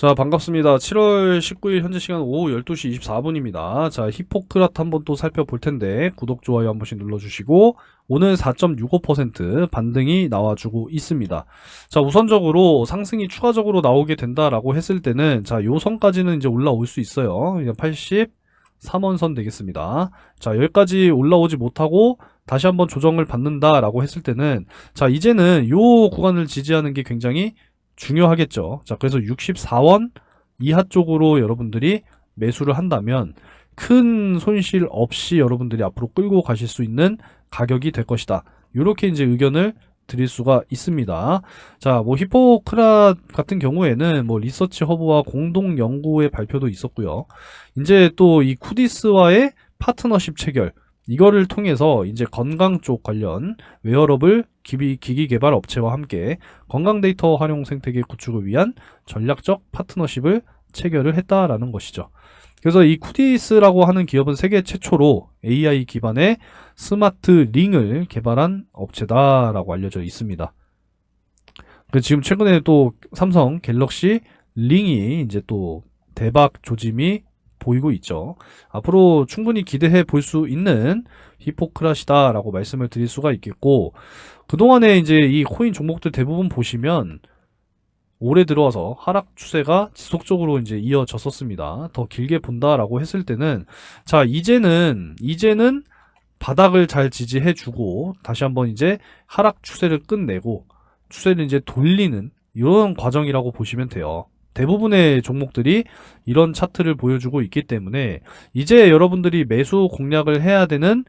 자, 반갑습니다. 7월 19일 현재 시간 오후 12시 24분입니다. 자, 히포크라트 한번 또 살펴볼 텐데, 구독, 좋아요 한 번씩 눌러주시고, 오늘 4.65% 반등이 나와주고 있습니다. 자, 우선적으로 상승이 추가적으로 나오게 된다라고 했을 때는, 자, 요 선까지는 이제 올라올 수 있어요. 그냥 83원선 되겠습니다. 자, 여기까지 올라오지 못하고, 다시 한번 조정을 받는다라고 했을 때는, 자, 이제는 요 구간을 지지하는 게 굉장히 중요하겠죠. 자, 그래서 64원 이하 쪽으로 여러분들이 매수를 한다면 큰 손실 없이 여러분들이 앞으로 끌고 가실 수 있는 가격이 될 것이다. 이렇게 이제 의견을 드릴 수가 있습니다. 자, 뭐 히포크라 같은 경우에는 뭐 리서치 허브와 공동 연구의 발표도 있었고요. 이제 또 이 쿠디스와의 파트너십 체결 이거를 통해서 이제 건강 쪽 관련 웨어러블 기기, 기기 개발 업체와 함께 건강 데이터 활용 생태계 구축을 위한 전략적 파트너십을 체결을 했다라는 것이죠. 그래서 이 쿠디스라고 하는 기업은 세계 최초로 AI 기반의 스마트 링을 개발한 업체다라고 알려져 있습니다. 그 지금 최근에 또 삼성 갤럭시 링이 이제 또 대박 조짐이 보이고 있죠. 앞으로 충분히 기대해 볼 수 있는 히포크라시다라고 말씀을 드릴 수가 있겠고, 그동안에 이제 이 코인 종목들 대부분 보시면 올해 들어와서 하락 추세가 지속적으로 이제 이어졌었습니다. 더 길게 본다라고 했을 때는 자, 이제는 이제는 바닥을 잘 지지해 주고 다시 한번 이제 하락 추세를 끝내고 추세를 이제 돌리는 이런 과정이라고 보시면 돼요. 대부분의 종목들이 이런 차트를 보여주고 있기 때문에 이제 여러분들이 매수 공략을 해야 되는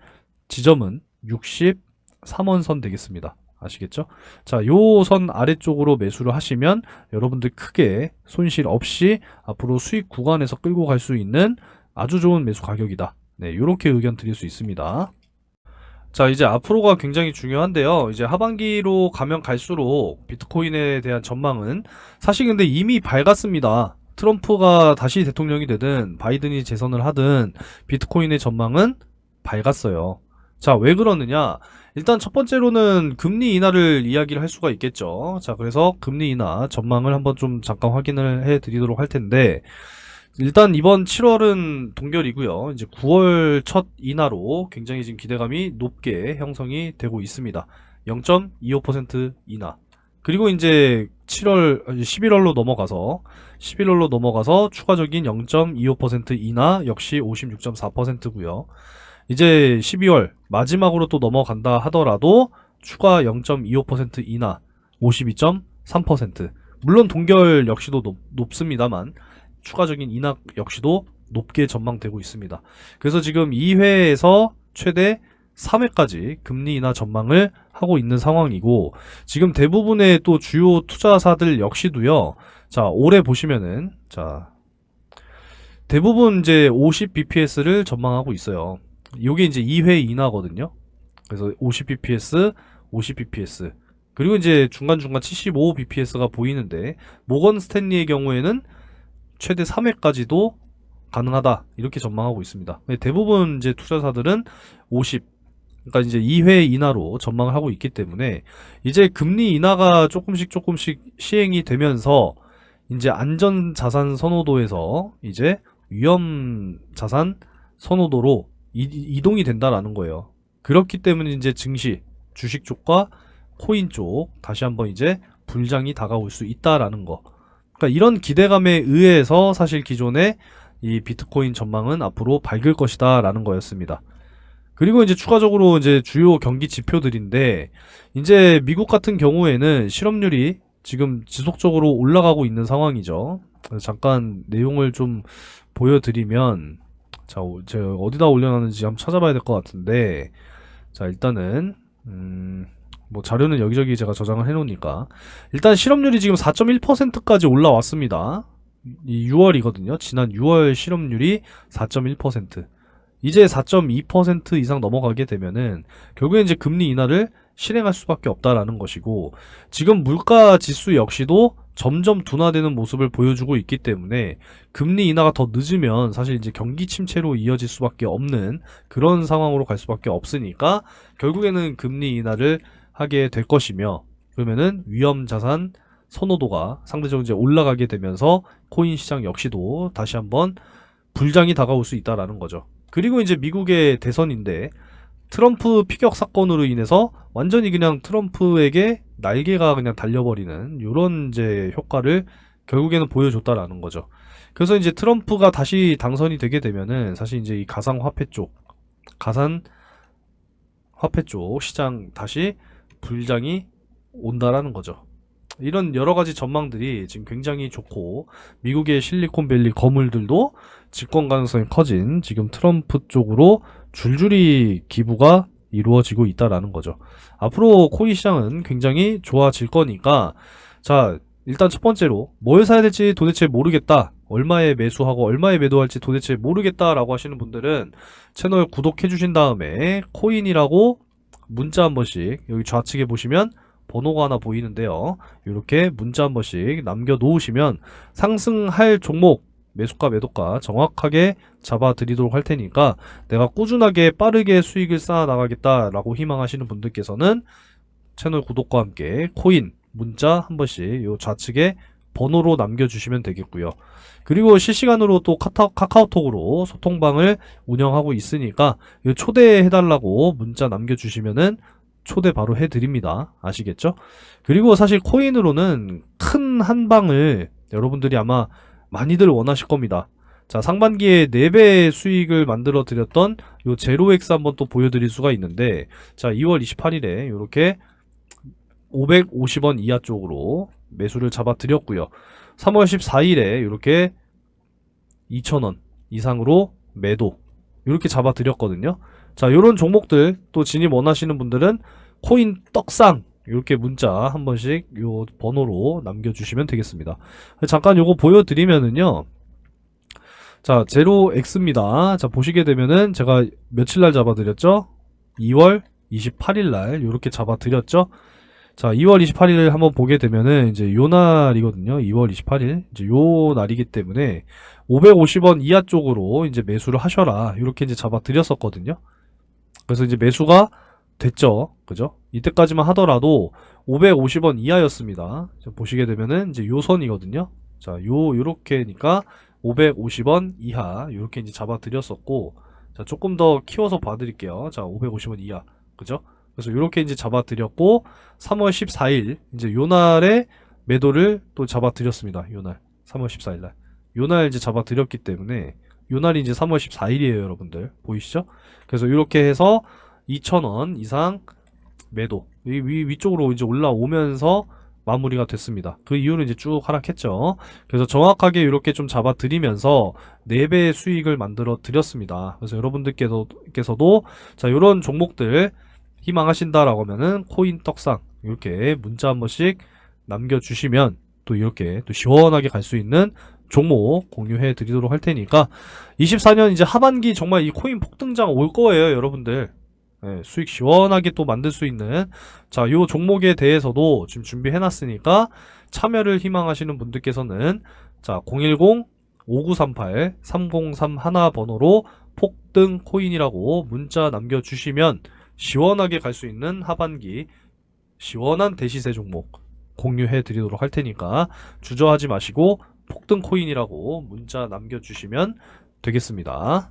지점은 63원 선 되겠습니다. 아시겠죠? 자, 요 선 아래쪽으로 매수를 하시면 여러분들 크게 손실 없이 앞으로 수익 구간에서 끌고 갈 수 있는 아주 좋은 매수 가격이다. 네, 요렇게 의견 드릴 수 있습니다. 자, 이제 앞으로가 굉장히 중요한데요. 이제 하반기로 가면 갈수록 비트코인에 대한 전망은 사실 근데 이미 밝았습니다. 트럼프가 다시 대통령이 되든 바이든이 재선을 하든 비트코인의 전망은 밝았어요. 자, 왜 그러느냐? 일단 첫 번째로는 금리 인하를 이야기를 할 수가 있겠죠. 자, 그래서 금리 인하 전망을 한번 좀 잠깐 확인을 해 드리도록 할 텐데, 일단 이번 7월은 동결이고요. 이제 9월 첫 인하로 굉장히 지금 기대감이 높게 형성이 되고 있습니다. 0.25% 인하. 그리고 이제 7월, 11월로 넘어가서 11월로 넘어가서 추가적인 0.25% 인하 역시 56.4%고요. 이제 12월 마지막으로 또 넘어간다 하더라도 추가 0.25% 인하 52.3%. 물론 동결 역시도 높, 높습니다만 추가적인 인하 역시도 높게 전망되고 있습니다. 그래서 지금 2회에서 최대 3회까지 금리 인하 전망을 하고 있는 상황이고 지금 대부분의 또 주요 투자사들 역시도요. 자, 올해 보시면은 자 대부분 이제 50 bps를 전망하고 있어요. 요게 이제 2회 인하거든요. 그래서 50 bps, 50 bps. 그리고 이제 중간중간 75 bps가 보이는데 모건 스탠리의 경우에는 최대 3회까지도 가능하다 이렇게 전망하고 있습니다. 대부분 이제 투자사들은 50 그러니까 이제 2회 인하로 전망을 하고 있기 때문에 이제 금리 인하가 조금씩 조금씩 시행이 되면서 이제 안전 자산 선호도에서 이제 위험 자산 선호도로 이, 이동이 된다라는 거예요. 그렇기 때문에 이제 증시, 주식 쪽과 코인 쪽 다시 한번 이제 불장이 다가올 수 있다라는 거. 그러니까 이런 기대감에 의해서 사실 기존의 이 비트코인 전망은 앞으로 밝을 것이다 라는 거였습니다. 그리고 이제 추가적으로 이제 주요 경기 지표들인데 이제 미국 같은 경우에는 실업률이 지금 지속적으로 올라가고 있는 상황이죠. 잠깐 내용을 좀 보여드리면 자, 제가 어디다 올려놨는지 한번 찾아봐야 될 것 같은데 자, 일단은 음, 뭐 자료는 여기저기 제가 저장을 해놓으니까 일단 실업률이 지금 4.1%까지 올라왔습니다. 이 6월이거든요. 지난 6월 실업률이 4.1%. 이제 4.2% 이상 넘어가게 되면은 결국에 이제 금리 인하를 실행할 수밖에 없다라는 것이고 지금 물가 지수 역시도 점점 둔화되는 모습을 보여주고 있기 때문에 금리 인하가 더 늦으면 사실 이제 경기 침체로 이어질 수밖에 없는 그런 상황으로 갈 수밖에 없으니까 결국에는 금리 인하를 하게 될 것이며 그러면은 위험 자산 선호도가 상대적으로 이제 올라가게 되면서 코인 시장 역시도 다시 한번 불장이 다가올 수 있다라는 거죠. 그리고 이제 미국의 대선인데 트럼프 피격 사건으로 인해서 완전히 그냥 트럼프에게 날개가 그냥 달려버리는 이런 이제 효과를 결국에는 보여줬다라는 거죠. 그래서 이제 트럼프가 다시 당선이 되게 되면은 사실 이제 이 가상 화폐 쪽, 가상 화폐 쪽 시장 다시 불장이 온다라는 거죠. 이런 여러 가지 전망들이 지금 굉장히 좋고 미국의 실리콘밸리 거물들도 집권 가능성이 커진 지금 트럼프 쪽으로 줄줄이 기부가 이루어지고 있다라는 거죠. 앞으로 코인 시장은 굉장히 좋아질 거니까 자 일단 첫 번째로 뭘 사야 될지 도대체 모르겠다. 얼마에 매수하고 얼마에 매도할지 도대체 모르겠다라고 하시는 분들은 채널 구독해 주신 다음에 코인이라고 문자 한 번씩 여기 좌측에 보시면 번호가 하나 보이는데요. 이렇게 문자 한 번씩 남겨 놓으시면 상승할 종목 매수가 매도가 정확하게 잡아 드리도록 할 테니까 내가 꾸준하게 빠르게 수익을 쌓아 나가겠다라고 희망하시는 분들께서는 채널 구독과 함께 코인 문자 한 번씩 요 좌측에 번호로 남겨주시면 되겠고요. 그리고 실시간으로 또 카타, 카카오톡으로 소통방을 운영하고 있으니까 요 초대해달라고 문자 남겨주시면은 초대 바로 해드립니다. 아시겠죠? 그리고 사실 코인으로는 큰 한 방을 여러분들이 아마 많이들 원하실 겁니다. 자, 상반기에 4배 수익을 만들어 드렸던 요 제로엑스 한번 또 보여드릴 수가 있는데, 자, 2월 28일에 이렇게 550원 이하 쪽으로 매수를 잡아 드렸고요. 3월 14일에 이렇게 2,000원 이상으로 매도 이렇게 잡아 드렸거든요. 자, 요런 종목들 또 진입 원하시는 분들은 코인 떡상 이렇게 문자 한 번씩 요 번호로 남겨주시면 되겠습니다. 잠깐 요거 보여드리면은요. 자, 제로 X입니다. 자, 보시게 되면은 제가 며칠 날 잡아드렸죠? 2월 28일 날 요렇게 잡아드렸죠? 자, 2월 28일을 한번 보게 되면은 이제 요 날이거든요. 2월 28일. 이제 요 날이기 때문에 550원 이하 쪽으로 이제 매수를 하셔라. 이렇게 이제 잡아 드렸었거든요. 그래서 이제 매수가 됐죠. 그죠? 이때까지만 하더라도 550원 이하였습니다. 자, 보시게 되면은 이제 요 선이거든요. 자, 요 요렇게니까 550원 이하 요렇게 이제 잡아 드렸었고 자, 조금 더 키워서 봐 드릴게요. 자, 550원 이하. 그죠? 그래서 이렇게 이제 잡아드렸고 3월 14일 이제 요 날에 매도를 또 잡아드렸습니다. 요 날. 3월 14일 날. 요 날 이제 잡아드렸기 때문에 요 날이 이제 3월 14일이에요, 여러분들. 보이시죠? 그래서 이렇게 해서 2,000원 이상 매도. 위, 위, 위쪽으로 이제 올라오면서 마무리가 됐습니다. 그 이후로 이제 쭉 하락했죠. 그래서 정확하게 이렇게 좀 잡아드리면서 4배의 수익을 만들어 드렸습니다. 그래서 여러분들께서도 자, 요런 종목들 희망하신다라고 하면은 코인 떡상 이렇게 문자 한 번씩 남겨주시면 또 이렇게 또 시원하게 갈 수 있는 종목 공유해 드리도록 할 테니까 24년 이제 하반기 정말 이 코인 폭등장 올 거예요 여러분들. 예, 수익 시원하게 또 만들 수 있는. 자 요 종목에 대해서도 지금 준비해 놨으니까 참여를 희망하시는 분들께서는 자 010 5938 3031 번호로 폭등 코인이라고 문자 남겨주시면 시원하게 갈 수 있는 하반기 시원한 대시세 종목 공유해 드리도록 할 테니까 주저하지 마시고 폭등 코인이라고 문자 남겨주시면 되겠습니다.